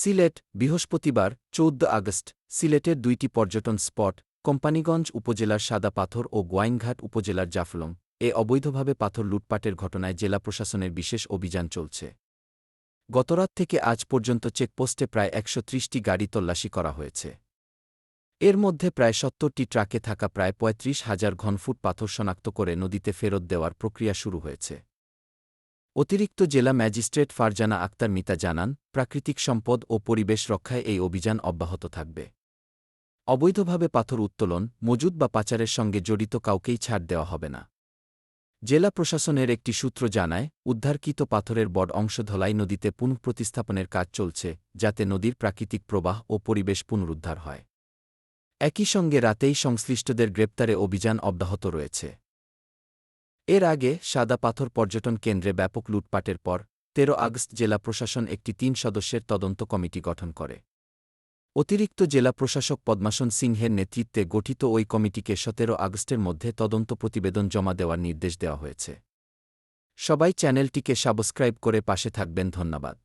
সিলেট, বৃহস্পতিবার, চৌদ্দ আগস্ট, সিলেটের দুইটি পর্যটন স্পট, কোম্পানিগঞ্জ উপজেলার সাদা পাথর ও গোয়াইনঘাট উপজেলার জাফলং। এ অবৈধভাবে পাথর লুটপাটের ঘটনায় জেলা প্রশাসনের বিশেষ অভিযান চলছে। গতরাত থেকে আজ পর্যন্ত চেকপোস্টে প্রায় একশো ত্রিশটি গাড়ি তল্লাশি করা হয়েছে। এর মধ্যে প্রায় সত্তরটি ট্রাকে থাকা প্রায় পঁয়ত্রিশ হাজার ঘনফুট পাথর শনাক্ত করে নদীতে ফেরত দেওয়ার প্রক্রিয়া শুরু হয়েছে। অতিরিক্ত জেলা ম্যাজিস্ট্রেট ফারজানা আক্তার মিতা জানান, প্রাকৃতিক সম্পদ ও পরিবেশ রক্ষায় এই অভিযান অব্যাহত থাকবে। অবৈধভাবে পাথর উত্তোলন, মজুদ বা পাচারের সঙ্গে জড়িত কাউকেই ছাড় দেওয়া হবে না। জেলা প্রশাসনের একটি সূত্র জানায়, উদ্ধারকৃত পাথরের বড় অংশ ধলাই নদীতে পুনঃপ্রতিস্থাপনের কাজ চলছে, যাতে নদীর প্রাকৃতিক প্রবাহ ও পরিবেশ পুনরুদ্ধার হয়। একই সঙ্গে রাতেই সংশ্লিষ্টদের গ্রেপ্তারে অভিযান অব্যাহত রয়েছে। এর আগে সাদা পাথর পর্যটন কেন্দ্রে ব্যাপক লুটপাটের পর তেরো আগস্ট জেলা প্রশাসন একটি তিন সদস্যের তদন্ত কমিটি গঠন করে। অতিরিক্ত জেলা প্রশাসক পদ্মাসন সিংহের নেতৃত্বে গঠিত ওই কমিটিকে সতেরো আগস্টের মধ্যে তদন্ত প্রতিবেদন জমা দেওয়ার নির্দেশ দেওয়া হয়েছে। সবাই চ্যানেলটিকে সাবস্ক্রাইব করে পাশে থাকবেন, ধন্যবাদ।